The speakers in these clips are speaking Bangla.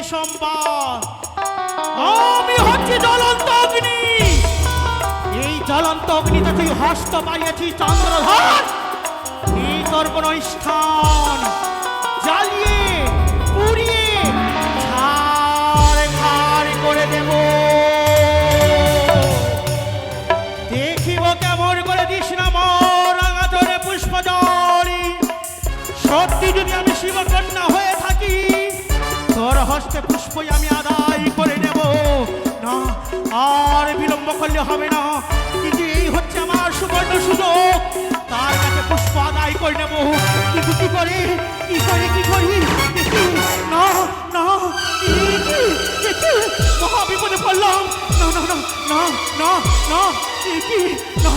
বিষম্বাদ আমি হচ্ছি অগ্নি। এই জ্বলন্ত অগ্নিতে তুই হস্ত পাইয়াছিস চন্দ্রধর। এই তোর স্থান। হস্তে আমি আদায় করে নেব। না আর বিলম্ব করলে হবে না। কিন্তু এই হচ্ছে আমার সুবর্ণ সুযোগ। তার কাছে পুষ্প আদায় করে নেব। কিন্তু কি করে? কি করে কি করি? না না দেখি, দেখি, মহা বিপদে পড়লাম। না না না না না না না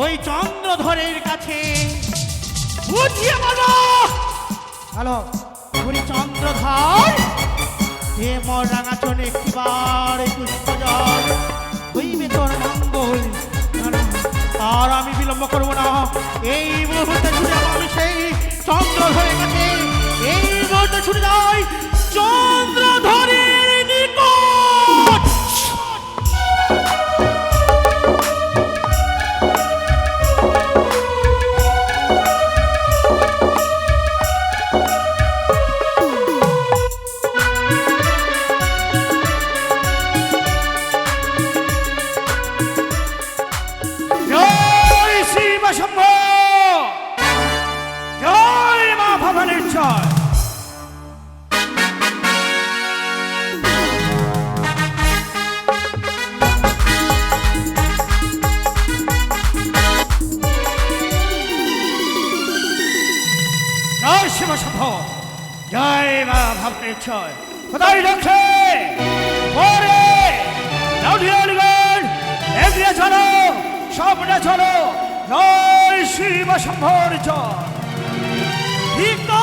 ওই চন্দ্রধরের কাছে। বুঝিয়ে বলো। হ্যালো। উনি চন্দ্রধর। হে মর রাঙাচন একটিবার এই পুষ্পজল। হইবে তোর মঙ্গল। আর আমি বিলম্ব করব না। এই মুহূর্তে ছুটে আমার চন্দ্র ধরে গেছে এই মুহূর্তে ছুটে যায় চন্দ্রধরের চলো। নয় শিব শম্ভর জয়।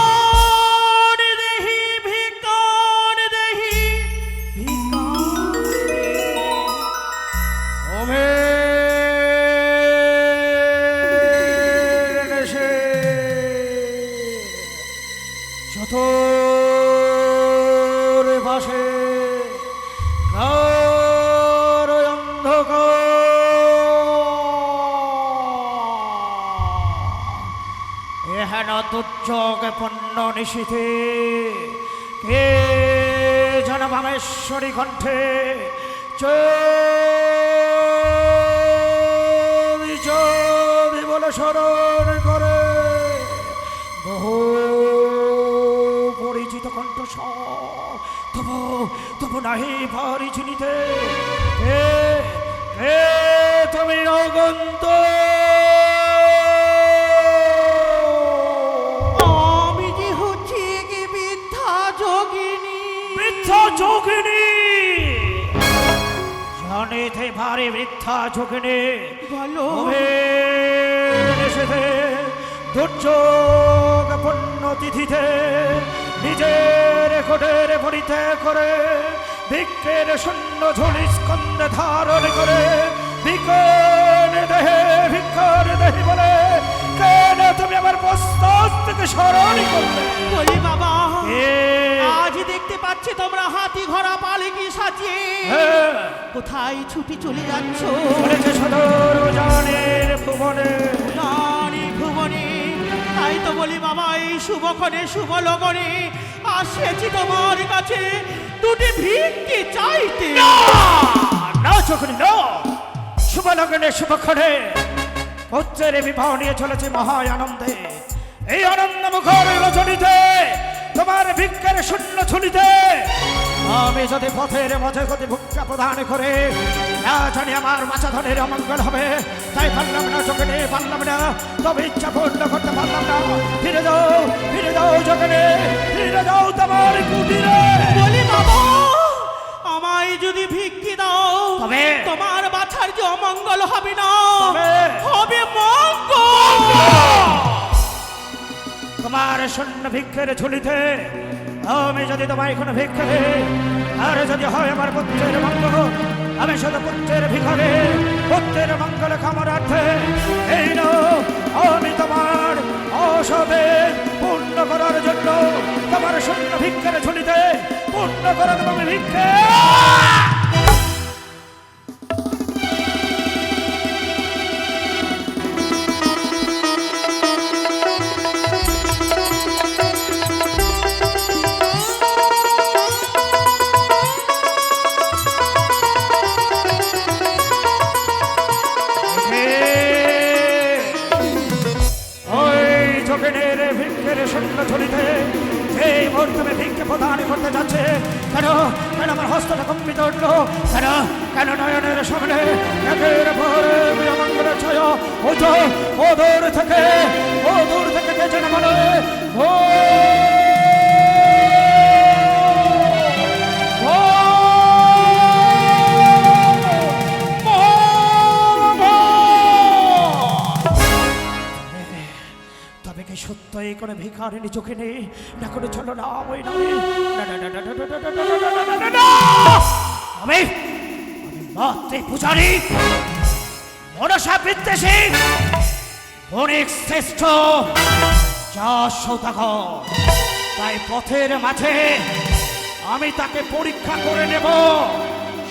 এহেন দুর্যোগ পণ্য নিশীথে কে যেন ভামেশ্বরী কণ্ঠে চলি বলে স্মরণ করে। বহু পরিচিত কণ্ঠ তবু তবু নাহি ভারি চিনিতে কে কে তুমি অগন্ত জানিতে ভারে বৃদ্ধা যোগিনী বলো। এসেছে দুর্যোগ তিথিতে নিজের কোটের পরিতে করে ভিক্ষের শূন্য ঝুলি স্কন্দে ধারণ করে ভিক্ষর দেহে ভিক্ষর দেহি বলে কেন তুমি আমার প্রস্তাব থেকে স্মরণ করবে বলি বাবা আজ দেখতে পাচ্ছি তোমরা হাতি ঘোড়া পালিকি সাজিয়ে। হ্যাঁ, কোথায় ছুটি চলে যাচ্ছ? বলেছে সদর জানের ভুবনে। নারী ভুবনে। তাই তো বলি বাবা এই শুভক্ষণে শুভ লগনে আসেছি তোমার কাছে। দুটি ভিক্ষি চাইতে। না চোখনি না শুভ লগ্নে শুভক্ষণে পুত্রের বিবাহ নিয়ে চলেছে মহা আনন্দে এই আনন্দ মুখর রচনীতে তোমার ভিক্ষার শূন্য ছুলিতে আমি যদি পথের মধ্যে গতি ভিক্ষা প্রদান করে না জানি আমার মাছা ধনের অমঙ্গল হবে। তাই পারলাম না চোখে পারলাম না তবে ইচ্ছা পূর্ণ করতে পারলাম না। ফিরে যাও ফিরে যাও চোখে ফিরে যাও তোমার কুটিরে। বলি বাবা আমায় যদি ভিক্ষি দাও তবে? তোমার বাছার যে অমঙ্গল হবে না? হবে মঙ্গল। তোমার শূন্য ভিক্ষের ঝুলিতে আমি যদি তোমায় কোনো ভিক্ষা দিই, আর যদি হয় আমার পুত্রের মঙ্গল আমি শুধু পুত্রের ভিখারে পুত্রের মঙ্গল কামনার্থে। এই আমি তোমার অসবে পূর্ণ করার জন্য তোমার শূন্য ভিক্ষের ঝুলিতে পূর্ণ করে দেবো আমি ভিক্ষে। কোনো ভিখারিনী চোখে নেই না কোনো চলো না ওই নামে আমি মাতৃ পূজারি মনসা বিদ্বেষী অনেক শ্রেষ্ঠ যা সৌতাক তাই পথের মাঝে আমি তাকে পরীক্ষা করে নেব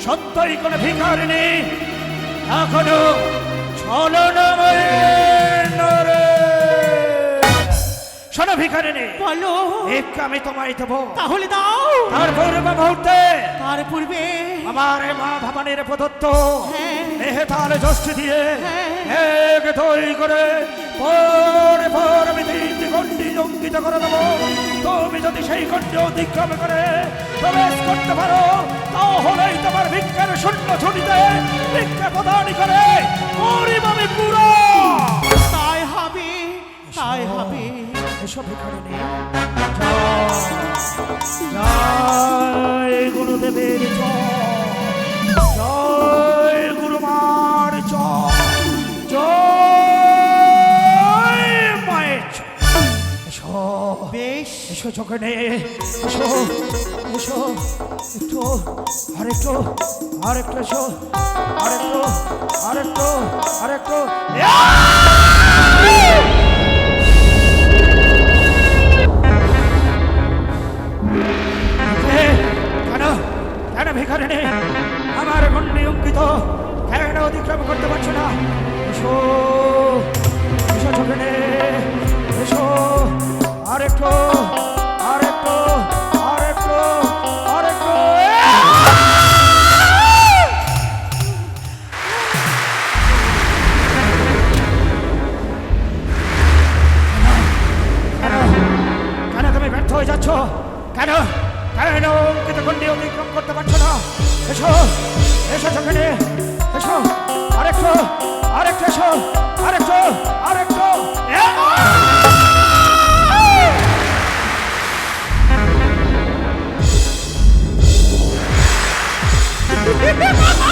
সত্যই কোনো ভিকারিনী এখনও ছলনময় শোনো ভিকারিনী বলো। এক আমি তোমায় দেবো। তাহলে দাও। তার পূর্ব মুহূর্তে তার পূর্বে। আমার মা ভবানীর প্রদত্ত হ্যাঁ। তার যষ্টি দিয়ে হ্যাঁ। এক দুই করে পরে পর আমি তিনটি গণ্ডি অঙ্কিত করে দেবো। তুমি যদি সেই গণ্ডি অতিক্রম করে প্রবেশ করতে পারো তাহলেই তোমার ভিক্ষার শূন্য ছুটিতে ভিক্ষা প্রদান করে আমি পুরো। তাই হবে তাই হবে। ভিখারি নেই জয় গুরুদেবের জয়। গুরুমার জয়। জয় মায়ের জয়। এসো। বেশ। এসো একটু আরেকটু আরেকটু এসো। আরেকটু এ, কেন ভিখারি নেই আমার গণ্ডে অঙ্কিত কেন অতিক্রম করতে পারছ না। Hahahaha!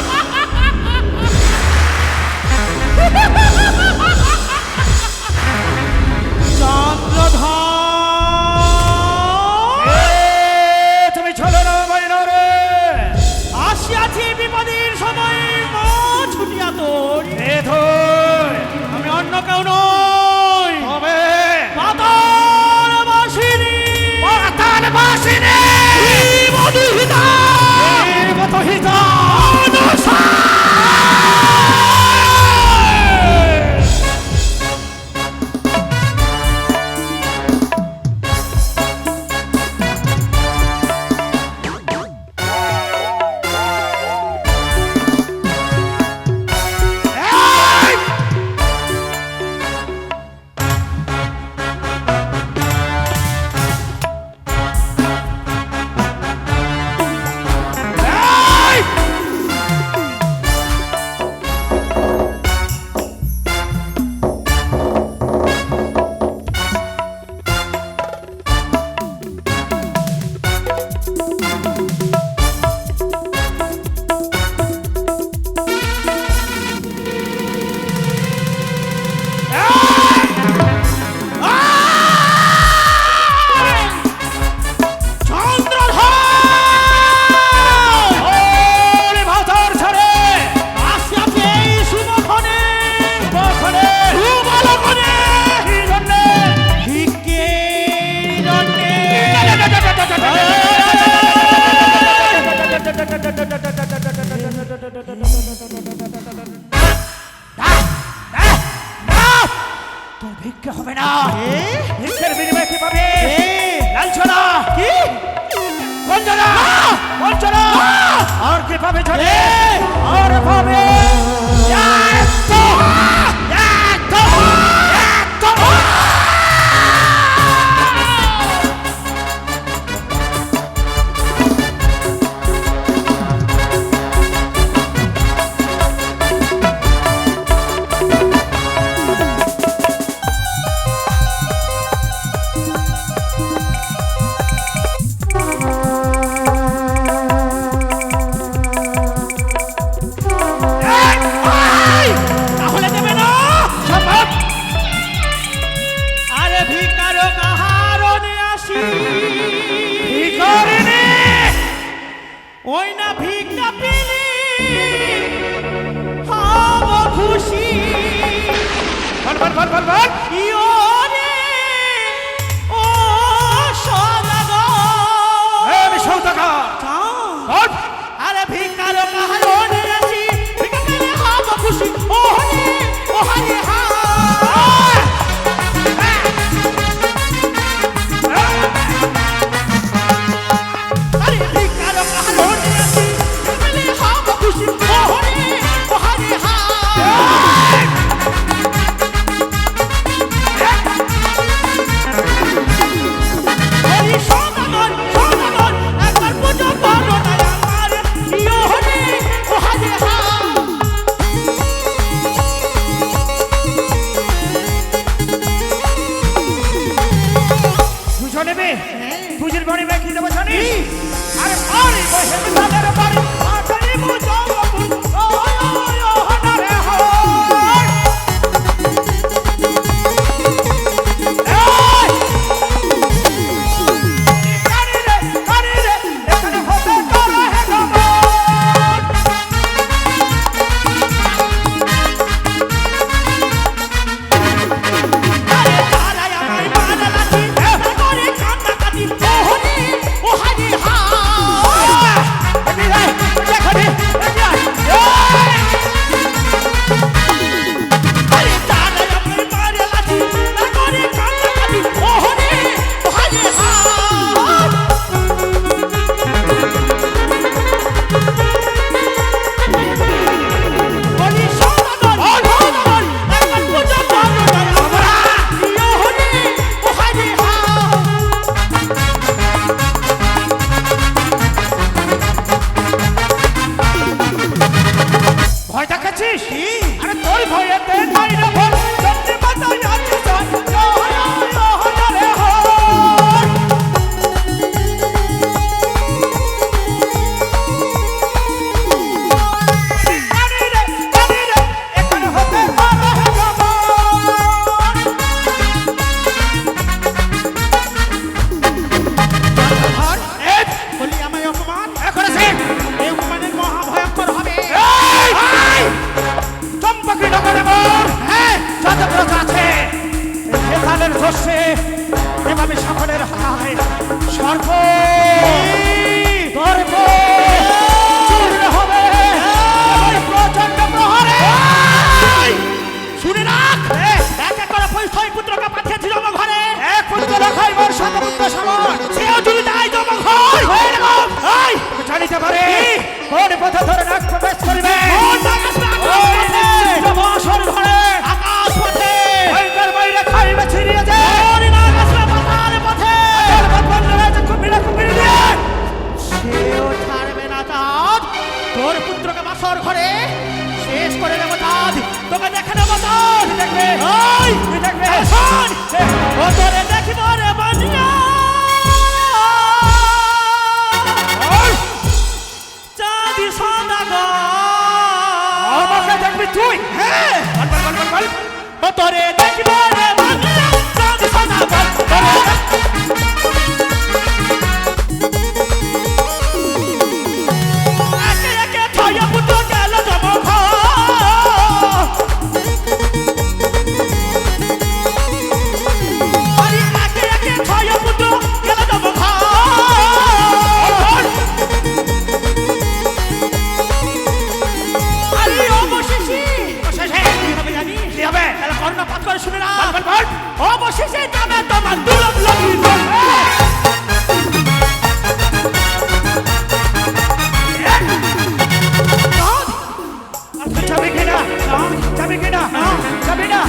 তোর ভিক্ষা হবে না? ভিক্ষের বিনিময়ে কি পাবে? লাঞ্ছনা কি? বঞ্চনা। বঞ্চনা। আর কি পাবে আর পাবে? বুঝির বাড়ি মেখে দেবো জানি আরে আরে বসে বাড়ি থাকবে তুই থাকবে ও তোরে হ্যাঁ, হ্যাঁ, দেখিব রে বানিয়া চাঁদি সদাগর। আমাকে দেখবি তুই হ্যাঁ। তোরে দেখিব রে কর্ণপাত করে শুনে না অবশেষে যাবে তোমার দুলভ লগির যাবে কিনা যাবে কিনা যাবে না।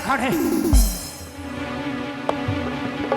खड़े।